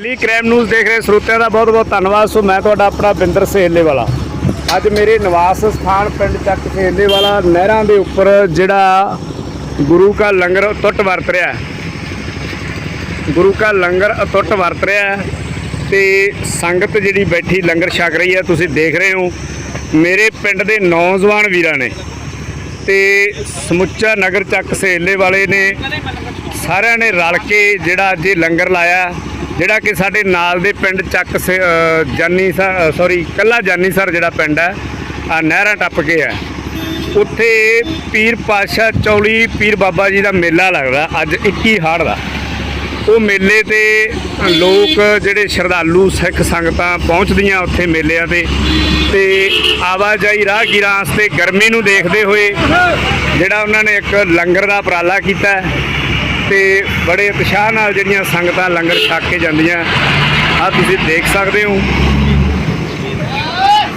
Delhi crime news ਦੇਖ ਰਹੇ ਸਰੋਤਿਆਂ ਦਾ ਬਹੁਤ ਬਹੁਤ ਧੰਨਵਾਦ। ਸੋ ਮੈਂ ਤੁਹਾਡਾ ਆਪਣਾ ਬਿੰਦਰ ਸੇਲੇ ਵਾਲਾ ਅੱਜ ਮੇਰੇ ਨਿਵਾਸ ਸਥਾਨ ਪਿੰਡ ਚੱਕ ਸੇਲੇ ਵਾਲਾ ਨਹਿਰਾਂ ਦੇ ਉੱਪਰ ਜਿਹੜਾ ਗੁਰੂ ਕਾ ਲੰਗਰ ਅਟੁੱਟ ਵਰਤ ਰਿਹਾ ਹੈ। ਗੁਰੂ ਕਾ ਲੰਗਰ ਅਟੁੱਟ ਵਰਤ ਰਿਹਾ ਹੈ ਤੇ ਸੰਗਤ ਜਿਹੜੀ ਬੈਠੀ ਲੰਗਰ ਛਕ ਰਹੀ ਹੈ, ਤੁਸੀਂ ਦੇਖ ਰਹੇ ਹੋ। ਮੇਰੇ ਪਿੰਡ ਦੇ ਨੌਜਵਾਨ ਵੀਰਾਂ ਨੇ ਤੇ ਸਮੁੱਚਾ ਨਗਰ ਚੱਕ ਸੇਲੇ ਵਾਲੇ ਨੇ, ਸਾਰਿਆਂ ਨੇ ਰਲ ਕੇ ਜਿਹੜਾ ਅੱਜ ਇਹ ਲੰਗਰ ਲਾਇਆ ਜਿਹੜਾ ਕਿ ਸਾਡੇ ਨਾਲ ਦੇ ਪਿੰਡ ਚੱਕ ਸੇ- ਅ, ਜਾਨੀ ਸਰ ਸੌਰੀ ਕੱਲਾ ਜਾਨੀ ਸਰ ਜਿਹੜਾ ਪਿੰਡ ਹੈ ਆ ਨਹਿਰਾਂ ਟੱਪ ਕੇ ਹੈ। ਉੱਥੇ ਪੀਰ ਪਾਸ਼ਾ ਚੌਲੀ ਪੀਰ ਬਾਬਾ ਜੀ ਦਾ ਮੇਲਾ ਲੱਗਦਾ ਅੱਜ 21 ਹਾੜ ਦਾ। ਉਹ ਮੇਲੇ ਤੇ ਲੋਕ ਜਿਹੜੇ ਸ਼ਰਧਾਲੂ ਸਿੱਖ ਸੰਗਤਾਂ ਪਹੁੰਚਦੀਆਂ ਉੱਥੇ ਮੇਲਿਆਂ ਤੇ। ਤੇ ਆਵਾਜਾਈ ਰਾਹਗੀਰਾਂ ਵਾਸਤੇ ਗਰਮੀ ਨੂੰ ਦੇਖਦੇ ਹੋਏ ਜਿਹੜਾ ਉਹਨਾਂ ਨੇ ਇੱਕ ਲੰਗਰ ਦਾ ਉਪਰਾਲਾ ਕੀਤਾ ਤੇ ਬੜੇ ਉਤਸ਼ਾਹ ਨਾਲ ਜਿਹੜੀਆਂ ਸੰਗਤਾਂ ਲੰਗਰ ਛਕ ਕੇ ਜਾਂਦੀਆਂ ਆ ਤੁਸੀਂ ਦੇਖ ਸਕਦੇ ਹੋ।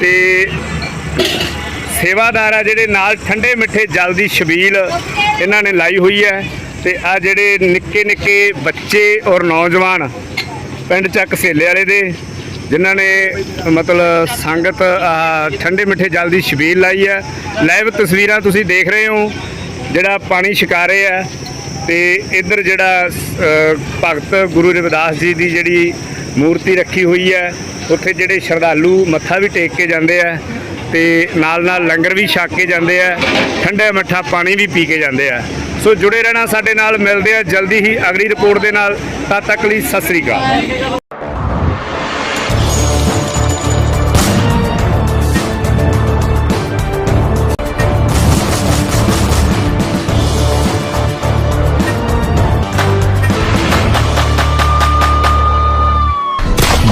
ਤੇ ਸੇਵਾਦਾਰ ਆ ਜਿਹੜੇ ਨਾਲ ਠੰਡੇ ਮਿੱਠੇ ਜਲ ਦੀ ਛਬੀਲ ਇਹਨਾਂ ਨੇ ਲਾਈ ਹੋਈ ਹੈ ਤੇ ਆ ਜਿਹੜੇ ਨਿੱਕੇ ਨਿੱਕੇ ਬੱਚੇ ਔਰ ਨੌਜਵਾਨ ਪਿੰਡ ਚੱਕ ਸੇਲੇ ਵਾਲੇ ਦੇ, ਜਿਨ੍ਹਾਂ ਨੇ ਮਤਲਬ ਸੰਗਤ ਠੰਡੇ ਮਿੱਠੇ ਜਲ ਦੀ ਛਬੀਲ ਲਾਈ ਹੈ। ਲਾਈਵ ਤਸਵੀਰਾਂ ਤੁਸੀਂ ਦੇਖ ਰਹੇ ਹੋ, ਜਿਹੜਾ ਪਾਣੀ ਛਕਾ ਰਹੇ ਆ। ਤੇ ਇੱਧਰ ਜਿਹੜਾ ਭਗਤ ਗੁਰੂ ਰਵਿਦਾਸ ਜੀ ਦੀ ਜਿਹੜੀ ਮੂਰਤੀ ਰੱਖੀ ਹੋਈ ਹੈ, ਉੱਥੇ ਜਿਹੜੇ ਸ਼ਰਧਾਲੂ ਮੱਥਾ ਵੀ ਟੇਕ ਕੇ ਜਾਂਦੇ ਆ ਤੇ ਨਾਲ ਨਾਲ ਲੰਗਰ ਵੀ ਛਕ ਕੇ ਜਾਂਦੇ ਆ, ਠੰਡਾ ਮਿੱਠਾ ਪਾਣੀ ਵੀ ਪੀ ਕੇ ਜਾਂਦੇ ਆ। ਸੋ ਜੁੜੇ ਰਹਿਣਾ ਸਾਡੇ ਨਾਲ, ਮਿਲਦੇ ਆ ਜਲਦੀ ਹੀ ਅਗਲੀ ਰਿਪੋਰਟ ਦੇ ਨਾਲ, ਤਦ ਤੱਕ ਲਈ ਸਤਿ ਸ੍ਰੀ ਅਕਾਲ।